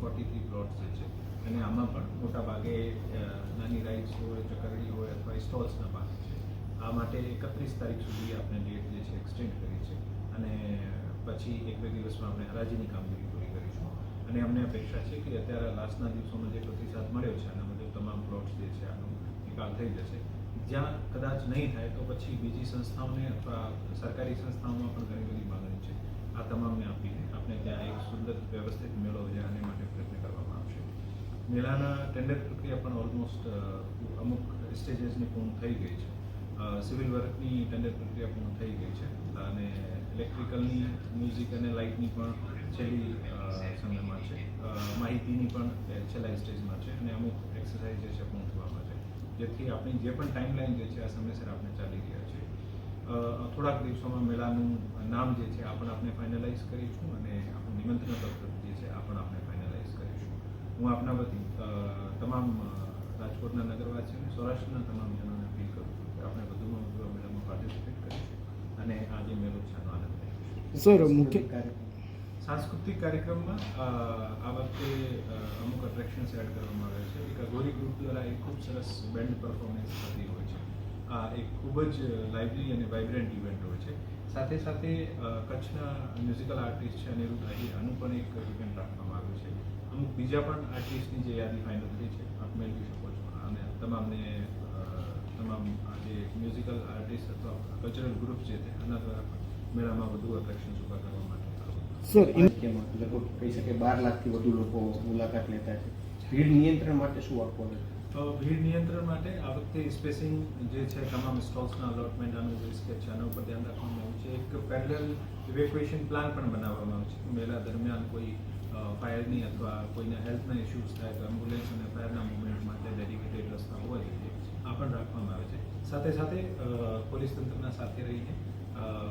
Forty three plots જે છે, અને આમાં પણ મોટા ભાગે નાની રાઇડ્સ હોય, ચકરડી હોય અથવા સ્ટોલ્સના ભાગ છે. આ માટે એકત્રીસ તારીખ સુધી આપણે ડેટ જે છે એક્સટેન્ડ કરી છે. અને પછી એક બે દિવસમાં આપણે હરાજીની કામગીરી પૂરી કરીશું. અને અમને અપેક્ષા છે કે અત્યારે લાસ્ટના દિવસોમાં જે પ્રતિસાદ મળ્યો છે, આના મુજબ તમામ પ્લોટ્સ જે છે, આનો નિકાલ થઈ જશે. જ્યાં કદાચ નહીં થાય, તો પછી બીજી સંસ્થાઓને અથવા સરકારી સંસ્થાઓમાં પણ ઘણી બધી માગણી છે. આ તમામને આપીને સુંદર વ્યવસ્થિત મેળો યોજાય આને માટે પ્રયત્ન કરવામાં આવશે. મેળાના ટેન્ડર પ્રક્રિયા પણ ઓલમોસ્ટ અમુક સ્ટેજીસની પૂર્ણ થઈ ગઈ છે. સિવિલ વર્કની ટેન્ડર પ્રક્રિયા પૂર્ણ થઈ ગઈ છે અને ઇલેક્ટ્રિકલની મ્યુઝિક અને લાઇટની પણ છેલ્લી સમયમાં છે. માહિતીની પણ છેલ્લા સ્ટેજમાં છે અને અમુક એક્સરસાઇઝ જે છે પૂર્ણ થવામાં છે. જેથી આપણી જે પણ ટાઈમલાઈન જે છે આ સમયસર આપણે ચાલી રહ્યા છે થોડાક દિવસોમાં મેળાનું નામ જે છે આ પણ આપણે ફાઇનલાઇઝ કરીશું અને આપણું નિમંત્રણ પત્ર જે છે આ પણ આપણે ફાઇનલાઇઝ કરીશું. હું આપના વતી તમામ રાજકોટના નગરવાસીઓને સૌરાષ્ટ્રના તમામ જનોને અપીલ કરું છું કે આપણે વધુમાં વધુ મેળામાં પાર્ટિસિપેટ કરીશું અને આજે મેળો આનંદ લઈશું. સર મુખ્ય સાંસ્કૃતિક કાર્યક્રમમાં આ વખતે અમુક એટ્રેક્શન્સ એડ કરવામાં આવે છે. એક ગોરી ગ્રુપ દ્વારા એક ખૂબ સરસ બેન્ડ પરફોર્મન્સ થતી હોય છે. આ એક ખૂબ જ લાઇવલી અને વાઇબ્રન્ટ ઇવેન્ટ હોય છે. સાથે સાથે કચ્છના મ્યુઝિકલ આર્ટિસ્ટ છે અનિરુદ્ધ આહિર આનું પણ એક ઇવેન્ટ રાખવામાં આવ્યું છે. અમુક બીજા પણ આર્ટિસ્ટની જે યાદી ફાઇનલ થઈ છે આપ મેળવી શકો છો. અને તમામને તમામ જે મ્યુઝિકલ આર્ટિસ્ટ અથવા કલ્ચરલ ગ્રુપ છે આના દ્વારા પણ મેળામાં વધુ એટ્રેક્શન્સ ઊભા કરવા માટે લગભગ કહી શકે બાર લાખથી વધુ લોકો મુલાકાત લેતા છે. ભીડ નિયંત્રણ માટે શું આપવાનું અ, ભીડ નિયંત્રણ માટે આ વખતે સ્પેસિંગ જે છે તમામ સ્ટોલ્સના અલોટમેન્ટ જે સ્કેચ છે આના ઉપર ધ્યાન રાખવામાં આવ્યું છે. એક પેરેલલ ઇવેક્યુએશન પ્લાન પણ બનાવવામાં આવ્યો છે. મેળા દરમિયાન કોઈ ફાયરની અથવા કોઈને હેલ્થના ઇશ્યુઝ થાય તો એમ્બ્યુલન્સ અને ફાયરના મુવમેન્ટ માટે ડેડિકેટેડ રસ્તા હોય આ પણ રાખવામાં આવે છે. સાથે સાથે પોલીસ તંત્રના સાથે રહીને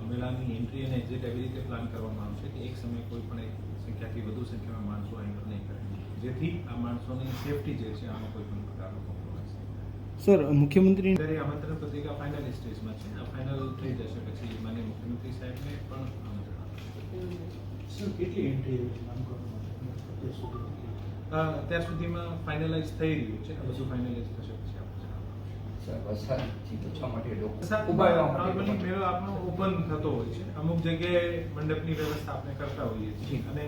મેળાની એન્ટ્રી અને એક્ઝિટ એવી રીતે પ્લાન કરવામાં આવશે કે એક સમયે કોઈ પણ એક સંખ્યાથી વધુ સંખ્યામાં માણસો એન્ટર નહીં જેથી આ માણસોની સેફટી જે છે આમાં કોઈ પણ પ્રકારનો કોમ્પ્રોમાઇઝ સર મુખ્યમંત્રી અત્યારે આમંત્રણ પત્રિકા ફાઇનલ સ્ટેજમાં છે. આ ફાઇનલ થઈ જશે પછી માન્ય મુખ્યમંત્રી સાહેબને પણ આમંત્રણ આપશે સર કેટલી એન્ટ્રી અત્યાર સુધીમાં ફાઇનલાઇઝ થઈ રહ્યું છે. બધું ફાઇનલાઇઝ થશે પછી ઓપન થતો હોય છે. અમુક જગ્યાએ મંડપની વ્યવસ્થા આપણે કરતા હોઈએ છીએ. અને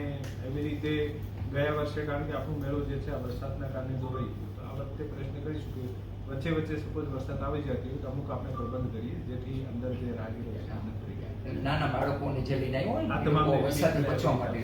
એવી રીતે ગયા વર્ષે કારણ કે આપણો મેળો જે છે આ વરસાદના કારણે દોરાઈ ગયો તો આ વખતે પ્રયત્ન કરીશું કે વચ્ચે વચ્ચે સપોઝ વરસાદ આવી જતી હોય તો અમુક આપણે પ્રબંધ કરીએ જેથી અંદર જે રાહગીરો છે આનંદ કરી જાય. નાના બાળકોને જે લઈને આવ્યા હોય આ ને તમામને બચવા માટે.